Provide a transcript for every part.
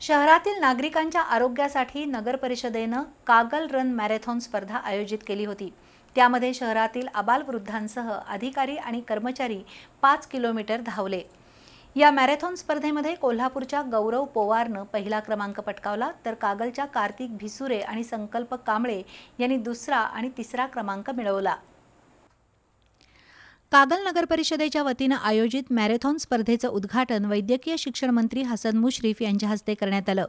शहरातील नागरिकांच्या आरोग्यासाठी नगर परिषदेनं कागल रन मॅरेथॉन स्पर्धा आयोजित केली होती. त्यामध्ये शहरातील आबालवृद्धांसह अधिकारी आणि कर्मचारी पाच किलोमीटर धावले. या मॅरेथॉन स्पर्धेमध्ये कोल्हापूरच्या गौरव पोवारनं पहिला क्रमांक पटकावला तर कागलच्या कार्तिक भिसुरे आणि संकल्प कांबळे यांनी दुसरा आणि तिसरा क्रमांक मिळवला. कागल नगर परिषदेच्या वतीनं आयोजित मॅरेथॉन स्पर्धेचं उद्घाटन वैद्यकीय शिक्षण मंत्री हसन मुश्रीफ यांच्या हस्ते करण्यात आलं.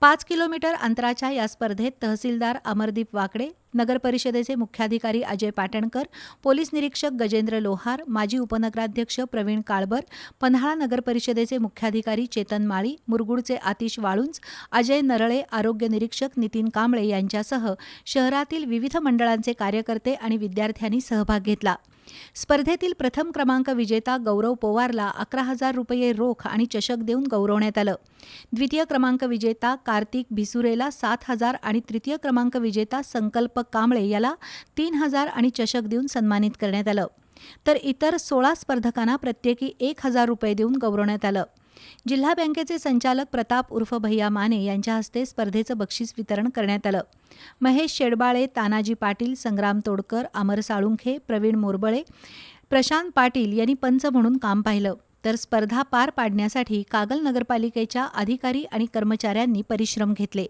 पाच किलोमीटर अंतराच्या या स्पर्धेत तहसीलदार अमरदीप वाकडे नगर परिषदेचे मुख्याधिकारी अजय पाटणकर पोलीस निरीक्षक गजेंद्र लोहार माजी उपनगराध्यक्ष प्रवीण काळबर पन्हाळा नगर परिषदेचे मुख्याधिकारी चेतन माळी मुरगुडचे आतिश वाळुंज अजय नरळे आरोग्य निरीक्षक नितीन कांबळे यांच्यासह शहरातील विविध मंडळांचे कार्यकर्ते आणि विद्यार्थ्यांनी सहभाग घेतला. स्पर्धेतील प्रथम क्रमांक विजेता गौरव पोवारला अकरा हजार रुपये रोख आणि चषक देऊन गौरवण्यात आलं. द्वितीय क्रमांक विजेता कार्तिक भिसुरेला सात हजार आणि तृतीय क्रमांक विजेता संकल्प कांबळे याला तीन हजार आणि चषक देऊन सन्मानित करण्यात आलं. तर इतर सोळा स्पर्धकांना प्रत्येकी एक हजार रुपये देऊन गौरवण्यात आलं. जिल्हा बँकेचे संचालक प्रताप उर्फ भैया माने यांच्या हस्ते स्पर्धेचं बक्षीस वितरण करण्यात आलं. महेश शेडबाळे तानाजी पाटील संग्राम तोडकर अमर साळुंखे प्रवीण मोरबळे प्रशांत पाटील यांनी पंच म्हणून काम पाहिलं. तर स्पर्धा पार पाडण्यासाठी कागल नगरपालिकेच्या अधिकारी आणि कर्मचाऱ्यांनी परिश्रम घेतले.